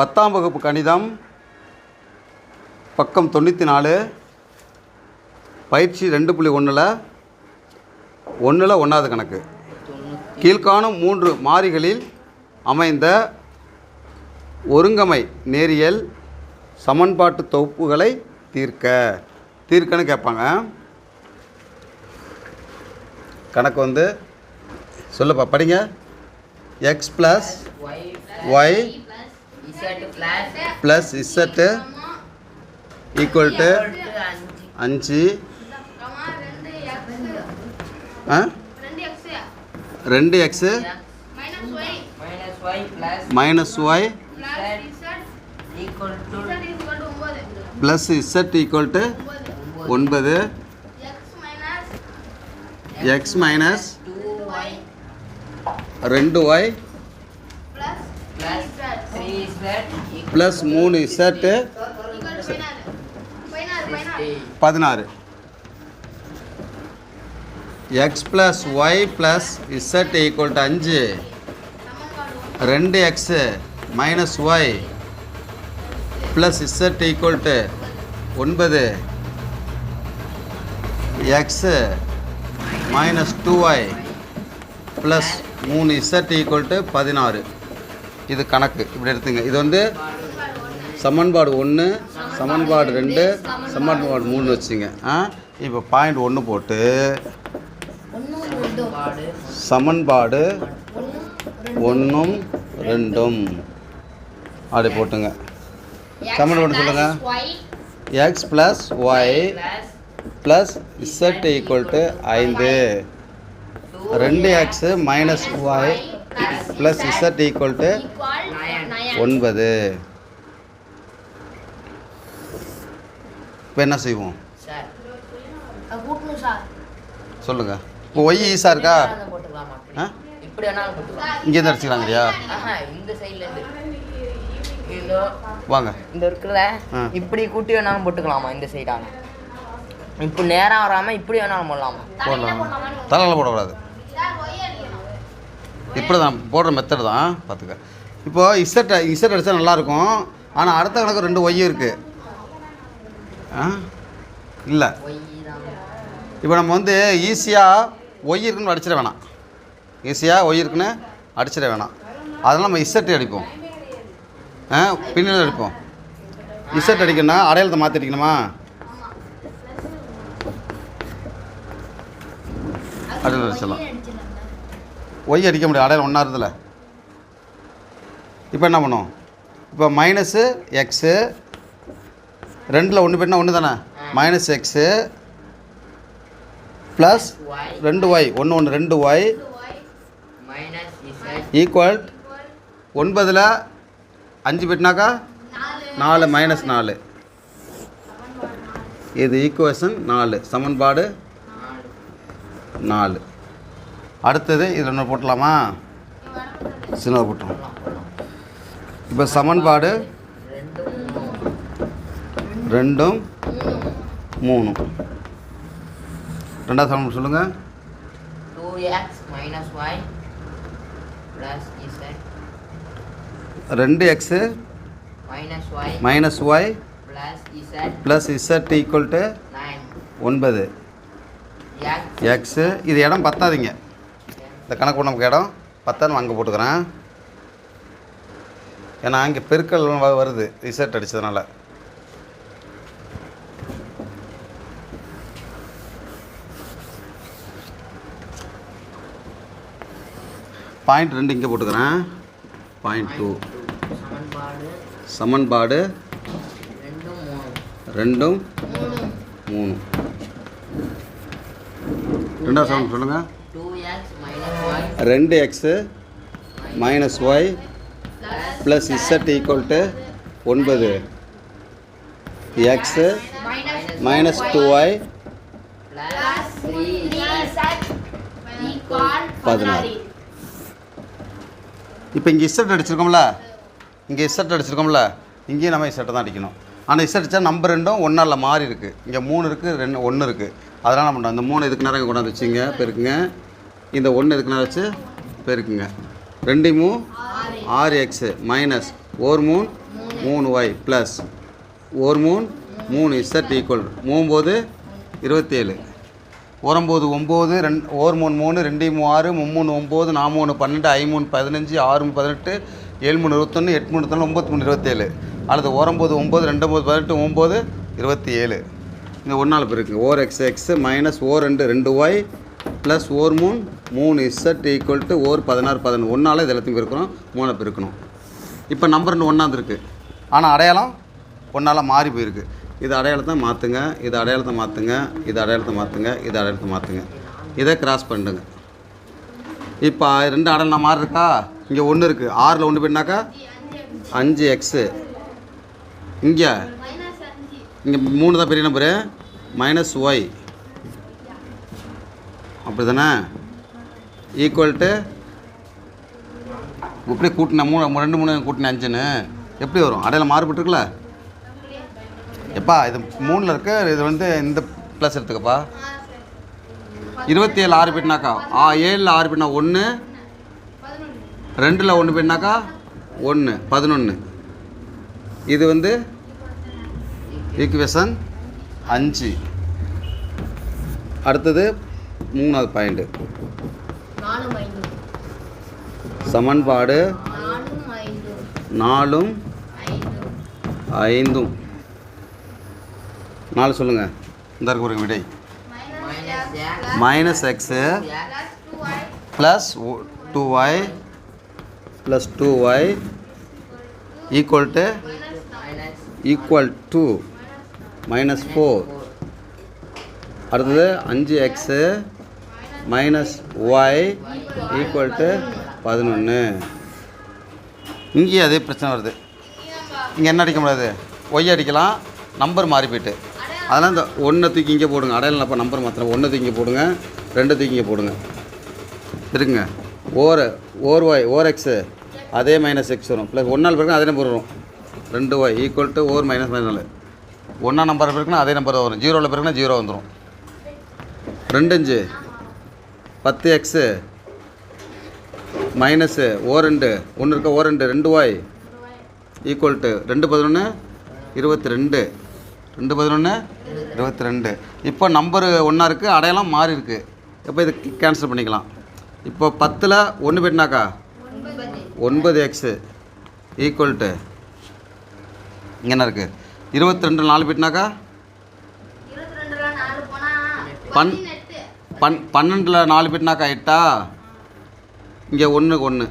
பத்தாம் வகுப்பு கணிதம் பக்கம் தொண்ணூற்றி நாலு பயிற்சி ரெண்டு புள்ளி ஒன்றில் ஒன்றில் ஒன்றாவது கணக்கு. கீழ்காணும் மூன்று மாறிகளில் அமைந்த ஒருங்கமை நேரியல் சமன்பாட்டு தொகுப்புகளை தீர்க்க. தீர்க்கன்னு கேட்பாங்க. கணக்கு வந்து சொல்லுப்பா படிங்க. X plus Y plus Z equal to அஞ்சு. ரெண்டு X minus Y plus Z equal to ஒன்பது. எக்ஸ் மைனஸ் ரெண்டு ஒய் பிளஸ் ப்ளஸ் மூணு இசட்டு பதினாறு. X plus Y plus Z equal to அஞ்சு. ரெண்டு X minus Y plus Z equal to ஒன்பது. X minus two Y plus மூணு Z equal to பதினாறு. இது கணக்கு. இப்படி எடுத்துங்க. இது வந்து சமன்பாடு ஒன்று சமன்பாடு ரெண்டு சமன்பாடு மூணு வச்சுங்க. ஆ? இப்போ பாயிண்ட் ஒன்று போட்டு சமன்பாடு ஒன்றும் ரெண்டும். அப்படி போட்டுங்க. சமன்பாடு சொல்லுங்க. X plus Y plus Z equal to ஐந்து. ரெண்டு X minus Y plus Z equal to ஒன்பது. இப்போ என்ன செய்வோம்? சார். கூட்டணும் சார். சொல்லுங்கள் இப்போ ஒய் இருக்கா? அடிச்சுக்கலாங்கய்யா ஆஹா இந்த சைடுல இருந்து. இதோ. வாங்க. இந்த இருக்குல்ல. இப்படி கூட்டி வேணாலும் போட்டுக்கலாமா இந்த சைடால இப்போ நேரா வராம இப்படி வேணாலும் போடலாமா? போடலாம். தலையில் போடக்கூடாது. இப்படி தான் போடுற மெத்தட் தான் பார்த்துக்க. இப்போது இசட் இசட் அடித்தா நல்லாயிருக்கும். ஆனால் அடுத்த கணக்கு ரெண்டு ஒய்யும் இருக்குது ஆ? இல்லை. இப்போ நம்ம வந்து ஈஸியாக ஒய் இருக்குன்னு அடிச்சிட வேணாம். ஈஸியாக ஒய் இருக்குன்னு அடிச்சிட வேணாம். அதெல்லாம் நம்ம இசட்டு அடிப்போம். ஆ? பின்னல் அடிப்போம். இசட் அடிக்கணும்னா அடையாளத்தை மாற்றி அடிக்கணுமா அடையாளம் அடிச்சிடலாம் ஒய் அடிக்க முடியாது. அடையாளம் ஒன்றா இருந்தல இப்போ என்ன பண்ணும்? இப்போ மைனஸு எக்ஸு ரெண்டில் ஒன்று பேர்னா ஒன்று தானே மைனஸ் எக்ஸு ப்ளஸ் ரெண்டு ஒய் ஒன்று ஒன்று ரெண்டு ஒய் ஈக்குவல் ஒன்பதில் அஞ்சு பெட்னாக்கா நாலு மைனஸ் நாலு. இது ஈக்குவேஷன் நாலு. சமன்பாடு நாலு. அடுத்தது இது ஒன்று போட்டலாமா? சின்ன போட்டுருவோம். இப்போ சமன்பாடு மூணு ரெண்டும் மூணும். ரெண்டாவது சமன்பாடு சொல்லுங்கள் two X minus Y plus Z ரெண்டு X minus Y plus Z equal to ஒன்பது எக்ஸு இது இடம் பத்தாதீங்க. இந்த கணக்கு நமக்கு இடம் பத்தான்னு அங்கே போட்டுக்கிறேன். ஏன்னா இங்கே பெருக்கல் வருது ரிசர்ட் அடித்ததுனால பாயிண்ட் ரெண்டு இங்கே போட்டுக்கிறேன். பாயிண்ட் டூ சமன்பாடு ரெண்டும் மூணு ரெண்டாவது சமன் சொல்லுங்கள் டூ எக்ஸ் மைனஸ் ஒய் ரெண்டு X minus Y plus Z equal to ஒன்பது. எக்ஸு மைனஸ் டூ ஒய் பதினாறு. இப்போ இங்கே இசட் அடிச்சிருக்கோம்ல? இங்கே இசட் அடிச்சிருக்கோம்ல? இங்கேயும் நம்ம இசட்டை தான் அடிக்கணும். ஆனால் இசட் அடித்தா நம்பர் ரெண்டும் ஒன்றால் மாறி இருக்குது இங்கே மூணு இருக்குது ரெண்டு ஒன்று இருக்குது அதனால் நம்ம அந்த மூணு இதுக்கு நேரம் கொண்டாந்து வச்சுங்க பெருக்குங்க. இந்த ஒன்று இதுக்கு வச்சு? பெருக்குங்க. ரெண்டையும் ஆறு எக்ஸு மைனஸ் ஒரு மூணு மூணு ஒய் ப்ளஸ் ஒரு மூணு மூணு இசட் ஈக்குவல் மூம்போது இருபத்தேழு. ஒரம்போது ஒம்பது ரெண்டு ஓர் மூணு மூணு ரெண்டு மூணு ஆறு மும்மூணு ஒம்பது நாலு மூணு பன்னெண்டு ஐ மூணு பதினஞ்சு ஆறு மூணு பதினெட்டு ஏழு மூணு இருபத்தொன்று எட்டு மூணு இருபத்தொன்று ஒம்பது மூணு இருபத்தேழு. அல்லது ஓரம்போது ஒம்பது ரெண்டு ஒம்பது பதினெட்டு ஒம்பது இருபத்தி ஏழு இந்த ஒன்றால் பிறகு ஓர் எக்ஸ் எக்ஸ் மைனஸ் ஓ ரெண்டு ரெண்டு ஒய் ப்ளஸ் ஓர் மூணு மூணு இசட் ஈக்குவல் டு ஓர் பதினாறு பதினொன்று. ஒன்றால் இது எல்லாத்தையும் பிரிக்கணும். மூணை பிரிக்கணும். இப்போ நம்பர் ரெண்டு ஒன்றாந்து இருக்குது ஆனால் அடையாளம் ஒன்றால் மாறி போயிருக்கு. இது அடையாளத்தை மாற்றுங்க இது அடையாளத்தை மாற்றுங்க இது அடையாளத்தை மாற்றுங்க இது அடையாளத்தை மாற்றுங்க இதை கிராஸ் பண்ணிடுங்க இப்போ ரெண்டு அடையாளம் மாறி இருக்கா இங்கே ஒன்று இருக்குது ஆறில் ஒன்று போயிட்டாக்கா அஞ்சு எக்ஸு இங்கே? இங்கே மூணு தான் பெரிய நம்பரு மைனஸ் ஒய் அப்படி தானே ஈக்குவல் டு இப்படி கூட்டின மூணு ரெண்டு மூணு கூட்டின அஞ்சுன்னு? எப்படி வரும்? அடையில் மாறுபட்டுருக்குல்ல எப்பா இது மூணில் இருக்கு இது வந்து இந்த ப்ளஸ் எடுத்துக்கப்பா. இருபத்தி ஏழு ஆறு போயிட்டுனாக்கா ஆ ஏழில் ஆறு போயிட்டா ஒன்று ரெண்டில் ஒன்று போயிட்டுனாக்கா ஒன்று பதினொன்று இது வந்து ஈக்குவேஷன் அஞ்சு. அடுத்தது மூணாவது பாயிண்ட்டு சமன்பாடு நாலும் ஐந்து. நாலும் ஐந்து. ஐந்தும். நாலு சொல்லுங்கள் இந்த இருக்கு ஒரு விடை. Minus X plus two Y plus two Y equal to equal to minus four அடுத்தது அஞ்சு X minus Y equal to பதினொன்று இங்கேயும் அதே பிரச்சனை வருது. இங்கே என்ன அடிக்க முடியாது? ஒய் அடிக்கலாம். நம்பர் மாறி போயிட்டு. அதெல்லாம் இந்த ஒன்றை தூக்கி இங்கே போடுங்க. அடையாளம் அப்போ நம்பர் மாத்திரம் ஒன்றை தூக்கி போடுங்க. ரெண்டு தூக்கி இங்கே போடுங்க. இருக்குங்க ஓர் ஓர் ஒய் ஓர் எக்ஸு அதே மைனஸ் எக்ஸ் வரும். ப்ளஸ் ஒன்றால் பிறகு அதே நம்பர் வரும். ரெண்டு ஒய் ஈக்குவல் டு ஓர் மைனஸ் மைனஸ் நாலு. ஒன்றா நம்பர் பிறகுனா அதே நம்பர் தான் வரும். ஜீரோவில் பிறகுனா ஜீரோ வந்துடும் ரெண்டு அஞ்சு பத்து எக்ஸு. மைனஸு. ஓ ரெண்டு. ஒன்று இருக்க ஓ ரெண்டு. ரெண்டு ஒய் ஈக்குவல் டு ரெண்டு பதினொன்று இருபத்தி ரெண்டு. ரெண்டு பதினொன்று இருபத்தி ரெண்டு. இப்போ நம்பரு ஒன்றா இருக்குது அடையாளம் மாறி இருக்குது இப்போ இது கேன்சல் பண்ணிக்கலாம். இப்போ பத்தில் ஒன்று போயிட்டுனாக்கா ஒன்பது. எக்ஸு. ஈக்குவல் டு இங்கே என்ன இருக்குது இருபத்தி ரெண்டு நாலு போயிட்டுனாக்கா போனா பன் பன்னெண்டில் நாலு போயிட்டுனாக்கா எட்டா? இங்கே ஒன்றுக்கு ஒன்று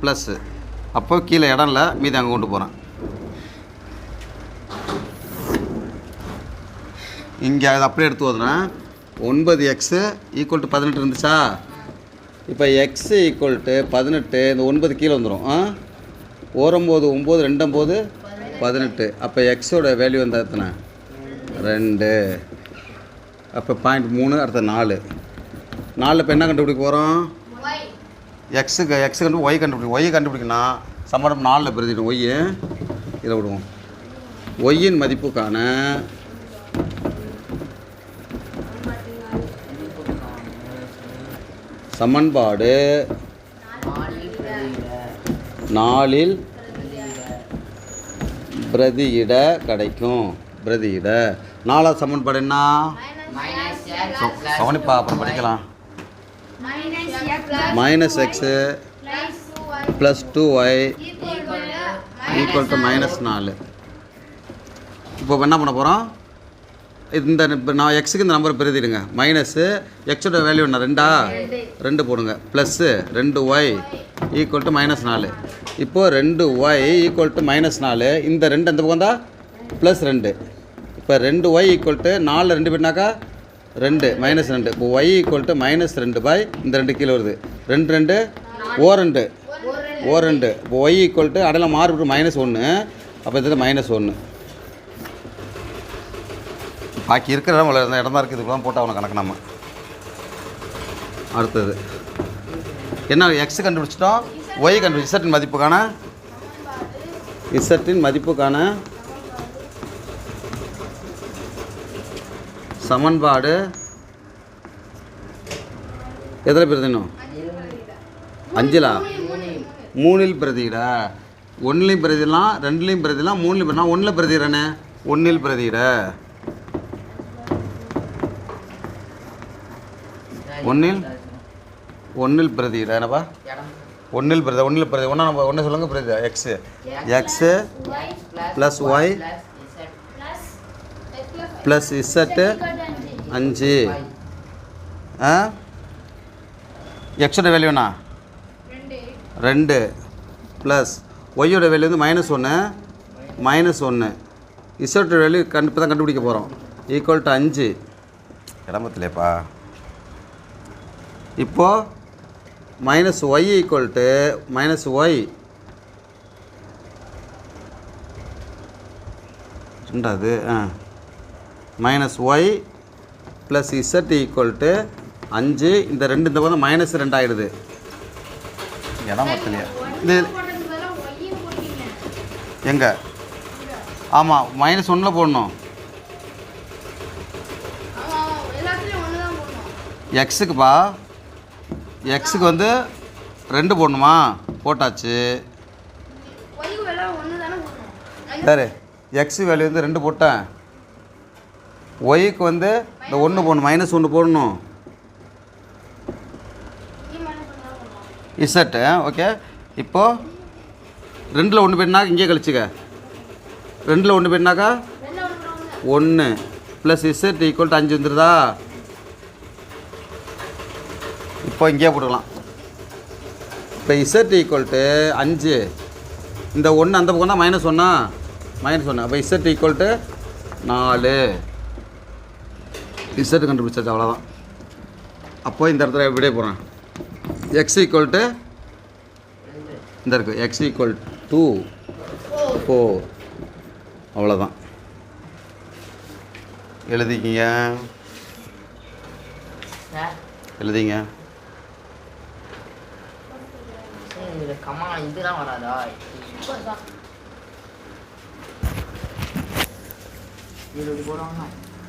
ப்ளஸ்ஸு அப்போ கீழே இடம் இல்லை மீதி அங்கே கொண்டு போகிறேன் இங்கே அதை அப்படியே எடுத்து ஓதுனேன் ஒன்பது எக்ஸு ஈக்குவல் டு பதினெட்டு இருந்துச்சா? இப்போ எக்ஸு ஈக்குவல் டு பதினெட்டு இந்த ஒன்பது கீழே வந்துடும் ஆ? ஓரம்போது ஒம்பது ரெண்டம்போது பதினெட்டு. அப்போ எக்ஸோட வேல்யூ வந்து எத்தனை? ரெண்டு. அப்போ பாயிண்ட் மூணு அடுத்த நாலு. நாலில் இப்போ என்ன கண்டுபிடிக்க போகிறோம் ஒய் எக்ஸுக்கு எக்ஸு கண்டு ஒய் கண்டுபிடிக்கும் ஒய் கண்டுபிடிக்கணும் சம்மரம் நாலில் பிரிஞ்சிடும் ஒய்யை இதை விடுவோம். ஒய்யின் மதிப்புக்கான சமன்பாடு நாலில் பிரதியிட கிடைக்கும். பிரதியிட. நாலாவது சமன்பாடு என்ன? கவனிப்பா அப்புறம் படிக்கலாம். Minus X plus two Y equal to minus நாலு இப்போ என்ன பண்ண போகிறோம் இந்த இப்போ நான் எக்ஸுக்கு இந்த நம்பரை பெருதிடுங்க. மைனஸு எக்ஸோட வேல்யூ என்ன? ரெண்டா? ரெண்டு போடுங்க. ப்ளஸ்ஸு ரெண்டு ஒய் ஈக்குவல் டு மைனஸ் நாலு இப்போது ரெண்டு ஒய் ஈக்குவல் டு மைனஸ் நாலு இந்த ரெண்டு எந்த பக்கம் தான் ப்ளஸ் ரெண்டு. இப்போ ரெண்டு ஒய் ஈக்குவல் டு நாலு ரெண்டு பேர்னாக்கா ரெண்டு மைனஸ் ரெண்டு. இப்போ ஒய் ஈக்குவல் டு மைனஸ் ரெண்டு பை இந்த ரெண்டு கீழே வருது. ரெண்டு ரெண்டு. ஓ ரெண்டு. ஓ ரெண்டு. இப்போ ஒய் ஈக்குவல் டு அடையாளம் மாறுபட்டு மைனஸ் ஒன்று அப்போ இந்த மைனஸ் ஒன்று பாக்கி இருக்கிற இடம் இடம் தான் இருக்குது இதுக்குலாம் போட்டால் அவனை கணக்கு நம்ம அடுத்தது. என்ன எக்ஸ் கண்டுபிடிச்சிட்டோம்? ஒய் கண்டுபிடிச்சி இசட்டின் மதிப்புக்கான? இசட்டின் மதிப்புக்கான சமன்பாடு எதில் பிரதினும் அஞ்சிலா? மூணில் பிரதியிட. ஒன்றுலையும் பிரதிலாம் ரெண்டுலேயும் பிரதிலாம் மூணுலையும் பிரதி ஒன்றில் பிரதிடுறேனே ஒன்றில் பிரதியிட. ஒன்றில் ஒன்றில் பிரதியிட. என்னப்பா? ஒன்றில் பிரதி ஒன்றில் பிரதி. ஒன்றா நம்ம ஒன்று சொல்லுங்கள் பிரதி. X X plus Y plus Z அஞ்சு. ஆ? எக்ஸோட வேல்யூண்ணா ரெண்டு. ப்ளஸ் ஒய்யோட வேல்யூ வந்து மைனஸ் ஒன்று மைனஸ் ஒன்று இசட்டோட வேல்யூ கண்டு இப்போ தான் கண்டுபிடிக்க போகிறோம் ஈக்குவல் டு அஞ்சு இடம்பத்துலேப்பா இப்போது minus Y equal to minus Y ரெண்டாவது ஆ. Minus Y plus Z equal to அஞ்சு. இந்த ரெண்டு இந்த பக்கம் மைனஸ் ரெண்டு ஆகிடுது இடம் பத்தலையா இது. எங்கே? ஆமாம் மைனஸ் ஒன்றில் போடணும். எக்ஸுக்குப்பா எக்ஸுக்கு வந்து ரெண்டு போடணுமா? போட்டாச்சு. சரி எக்ஸ் வேல்யூ வந்து ரெண்டு போட்டேன். ஒய்க்கு வந்து இந்த ஒன்று போடணும் மைனஸ் ஒன்று போடணும். இசட்டு ஓகே இப்போது ரெண்டில் ஒன்று போயிட்டுனா இங்கே கழிச்சுக்க. ரெண்டில் ஒன்று போயிட்டுனாக்கா ஒன்று ப்ளஸ் இசட் ஈக்குவல் டு அஞ்சு வந்துடுதா இப்போ இங்கேயே போட்டுக்கலாம். இப்போ இசட் ஈக்குவல் டு அஞ்சு. இந்த ஒன்று அந்த பக்கம் தான் மைனஸ் ஒன்றா மைனஸ் ஒன்று அப்போ இசட் ஈக்குவல் டு நாலு. இசட் கண்டுபிடிச்சாச்சு அவ்வளோதான் அப்போ இந்த இடத்துல விடைய போகிறேன் எக்ஸ் ஈக்குவல் டு இந்த இருக்குது எக்ஸ் ஈக்குவல் டூ ஃபோர் அவ்வளோதான் எழுதிக்கிங்க. எழுதிங்க.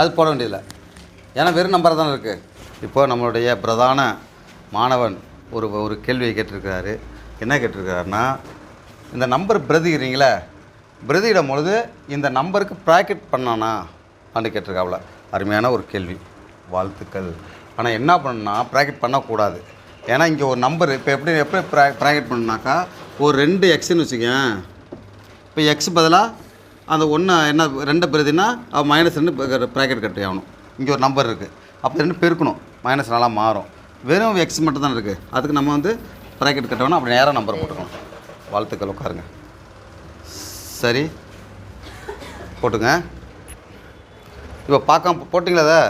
அது போட வேண்டியதில்லை. ஏன்னா வெறும் நம்பர் தானே இருக்குது இப்போது நம்மளுடைய பிரதான மாணவன் ஒரு ஒரு கேள்வியை கேட்டிருக்கிறாரு. என்ன கேட்டிருக்காருன்னா இந்த நம்பர் பிரதிக்கிறீங்களே பிரதியிடும் பொழுது இந்த நம்பருக்கு ப்ராக்கெட் பண்ணானா அப்படின்னு கேட்டிருக்காப்புல. அருமையான ஒரு கேள்வி. வாழ்த்துக்கள். ஆனால் என்ன பண்ணுன்னா ப்ராக்கெட் பண்ணக்கூடாது. ஏன்னா இங்கே ஒரு நம்பர் இப்போ எப்படி எப்படி ப்ரா ப்ராக்கெட் பண்ணாக்கா ஒரு ரெண்டு எக்ஸ்ன்னு வச்சுக்கேன் இப்போ எக்ஸ் பதிலாக அந்த ஒன்று என்ன ரெண்டு பிரதினா மைனஸ் ரெண்டு ப்ராக்கெட் கட்டி ஆகணும் இங்கே ஒரு நம்பர் இருக்குது அப்போ ரெண்டு பெருக்கணும். மைனஸ் நாளாக மாறும். வெறும் எக்ஸ் மட்டும் தான் இருக்குது அதுக்கு நம்ம வந்து ப்ராக்கெட் கட்டணும் அப்படி நேராக நம்பர் போட்டுக்கணும். வாழ்த்துக்கள் உட்காருங்க. சரி. போட்டுங்க இப்போ பார்க்காம போட்டிங்களா அதை?